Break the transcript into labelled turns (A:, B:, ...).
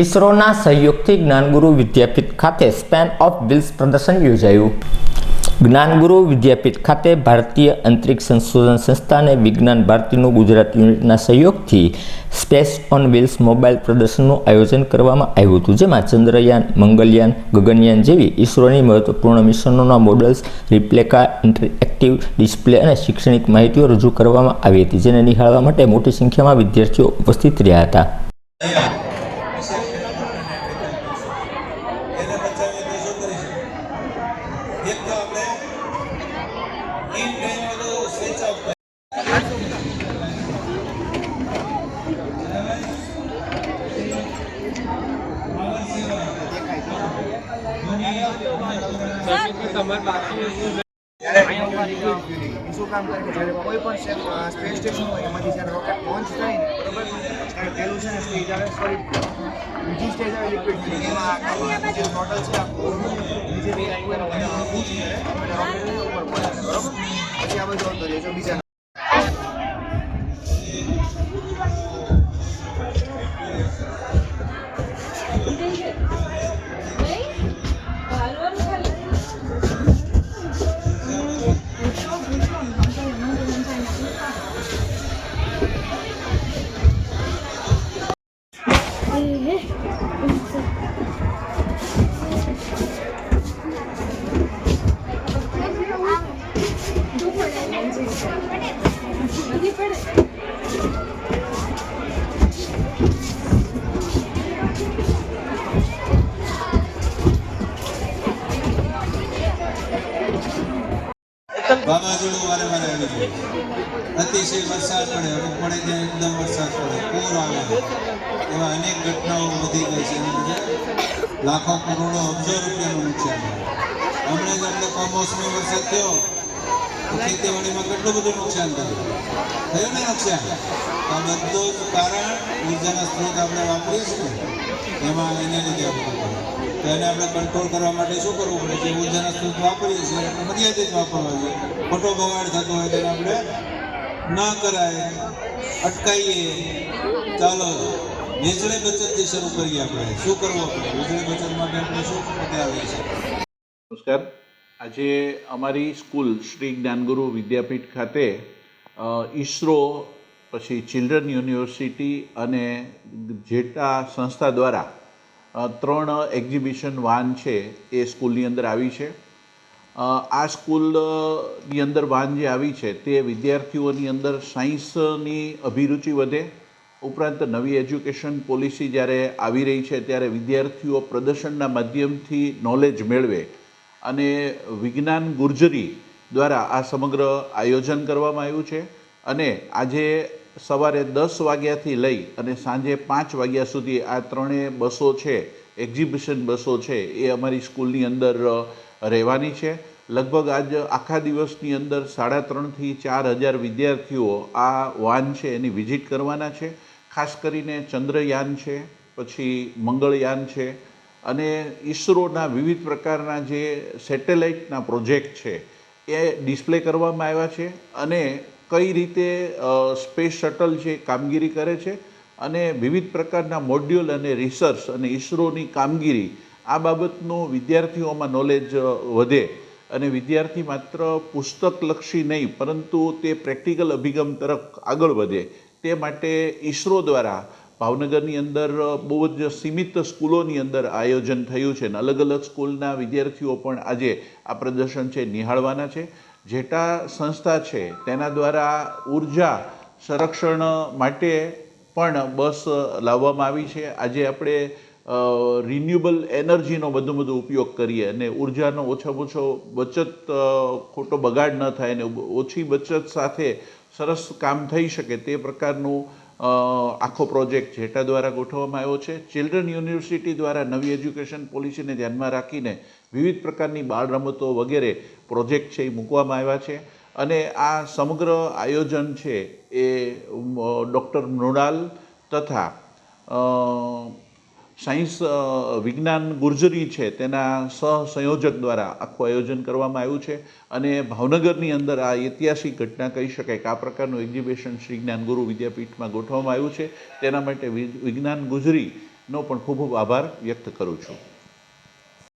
A: ઇસરોના સહયોગથી જ્ઞાનગુરુ વિદ્યાપીઠ ખાતે સ્પેન ઓફ વિલ્સ પ્રદર્શન યોજાયું. જ્ઞાનગુરુ વિદ્યાપીઠ ખાતે ભારતીય અંતરિક્ષ સંશોધન સંસ્થા અને વિજ્ઞાન ભારતીનું ગુજરાત યુનિટના સહયોગથી સ્પેસ ઓન વ્હીલ્સ મોબાઈલ પ્રદર્શનનું આયોજન કરવામાં આવ્યું હતું, જેમાં ચંદ્રયાન, મંગલયાન, ગગનયાન જેવી ઇસરોની મહત્વપૂર્ણ મિશનોના મોડલ્સ, રિપ્લેકા, ઇન્ટરેક્ટિવ ડિસ્પ્લે અને શૈક્ષણિક માહિતીઓ રજૂ કરવામાં આવી હતી, જેને નિહાળવા માટે મોટી સંખ્યામાં વિદ્યાર્થીઓ ઉપસ્થિત રહ્યા હતા
B: એને બચાવીએ તો શું કરીશું એક તો આપણે ઇન ટાઈમ બધું સ્વિચ ઓફ
C: શું કામ કરે કે જ્યારે કોઈ પણ સ્પેસ સ્પેસ સ્ટેશન હોય એમાંથી જ્યારે રોકેટ લોન્ચ થાય ને બરોબર ત્યારે પેલું છે ને સ્ટેજ આવે સોલિડ બીજી સ્ટેજ આવે લિક્વિડ ફ્યુઝન એમાં આખા જે મોડલ છે આખું નીચેથી આખું એનું બનાવવાનું ઊંચું કરે અને રોકેટ ઉપર પહોંચે બરોબર પછી આ બધું આવતો રહેજો બીજા
B: વાવાઝોડું વારે વારે આવી છે. અતિશય વરસાદ પડે અમુક પડે ત્યાં એકદમ વરસાદ પડે. પૂર આવે એવા અનેક ઘટનાઓ વધી ગઈ છે. એની લાખો કરોડો અબજો રૂપિયાનું નુકસાન હમણાં જ આપણે કમોસમી વરસાદ થયો. ખેતીવાડીમાં કેટલું બધું નુકસાન થયું? થયું ને નુકસાન? આ બધું કારણ ઉર્જાના સ્ત્રોત આપણે વાપરીએ છીએ. એમાં એને લીધે આ બધું. તો એને આપણે કંટ્રોલ કરવા માટે શું કરવું પડે? જે ઉર્જાના સ્ત્રોત વાપરીએ છીએ આપણે મર્યાદિત વાપરવા જોઈએ. ખોટો બગાડ થતો હોય તેને આપણે ના કરાય, અટકાઈએ. ચાલો, વીજળી બચતથી શરૂ કરીએ આપણે. શું કરવું આપણે? વીજળી બચત માટે આપણે શું બતાવીએ છીએ?
D: નમસ્કાર. આજે અમારી સ્કૂલ શ્રી જ્ઞાનગુરુ વિદ્યાપીઠ ખાતે ઈસરો, પછી ચિલ્ડ્રન યુનિવર્સિટી અને જેટા સંસ્થા દ્વારા ત્રણ એક્ઝિબિશન વાન છે એ સ્કૂલની અંદર આવી છે. આ સ્કૂલની અંદર વાન જે આવી છે તે વિદ્યાર્થીઓની અંદર સાયન્સની અભિરુચિ વધે. ઉપરાંત નવી એજ્યુકેશન પોલિસી જ્યારે આવી રહી છે ત્યારે વિદ્યાર્થીઓ પ્રદર્શનના માધ્યમથી નોલેજ મેળવે અને વિજ્ઞાન ગુર્જરી દ્વારા આ સમગ્ર આયોજન કરવામાં આવ્યું છે. અને આજે સવારે દસ વાગ્યાથી લઈ અને સાંજે પાંચ વાગ્યા સુધી આ ત્રણેય બસો છે એક્ઝિબિશન બસો છે, એ અમારી સ્કૂલની અંદર રહેવાની છે. લગભગ આજ આખા દિવસની અંદર સાડા ત્રણથી ચાર હજાર વિદ્યાર્થીઓ આ વાન છે એની વિઝિટ કરવાના છે. ખાસ કરીને ચંદ્રયાન છે, પછી મંગળયાન છે, અને ઈસરોના વિવિધ પ્રકારના જે સેટેલાઇટના પ્રોજેક્ટ છે, એ ડિસ્પ્લે કરવામાં આવ્યા છે. અને કઈ રીતે સ્પેસ શટલ છે કામગીરી કરે છે અને વિવિધ પ્રકારના મોડ્યુલ અને રિસર્ચ અને ઈસરોની કામગીરી, આ બાબતનું વિદ્યાર્થીઓમાં નોલેજ વધે. અને વિદ્યાર્થી માત્ર પુસ્તકલક્ષી નહીં, પરંતુ તે પ્રેક્ટિકલ અભિગમ તરફ આગળ વધે. તે માટે ઈસરો દ્વારા ભાવનગરની અંદર બહુ જ સીમિત સ્કૂલોની અંદર આયોજન થયું છે અને અલગ અલગ સ્કૂલના વિદ્યાર્થીઓ પણ આજે આ પ્રદર્શન છે નિહાળવાના છે. જેટા સંસ્થા છે, તેના દ્વારા ઊર્જા સંરક્ષણ માટે પણ બસ લાવવામાં આવી છે. આજે આપણે રિન્યુએબલ એનર્જીનો વધુ વધુ ઉપયોગ કરીએ અને ઉર્જાનો ઓછામાં ઓછો બચત ખોટો બગાડ ન થાય અને ઓછી બચત સાથે સરસ કામ થઈ શકે તે પ્રકારનું આખો પ્રોજેક્ટ જેટા દ્વારા ગોઠવવામાં આવ્યો છે. ચિલ્ડ્રન યુનિવર્સિટી દ્વારા નવી એજ્યુકેશન પોલિસીને ધ્યાનમાં રાખીને વિવિધ પ્રકારની બાળ રમતો વગેરે પ્રોજેક્ટ છે એ મૂકવામાં આવ્યા છે. અને આ સમગ્ર આયોજન છે એ ડૉક્ટર મૃણાલ તથા સાયન્સ વિજ્ઞાન ગુર્જરી છે તેના સહસંયોજક દ્વારા આખું આયોજન કરવામાં આવ્યું છે અને ભાવનગરની અંદર આ ઐતિહાસિક ઘટના કહી શકાય કે આ પ્રકારનું એક્ઝિબિશન શ્રી જ્ઞાનગુરુ વિદ્યાપીઠમાં ગોઠવવામાં આવ્યું છે. તેના માટે વિજ્ઞાન ગુજરીનો પણ ખૂબ ખૂબ આભાર વ્યક્ત કરું છું.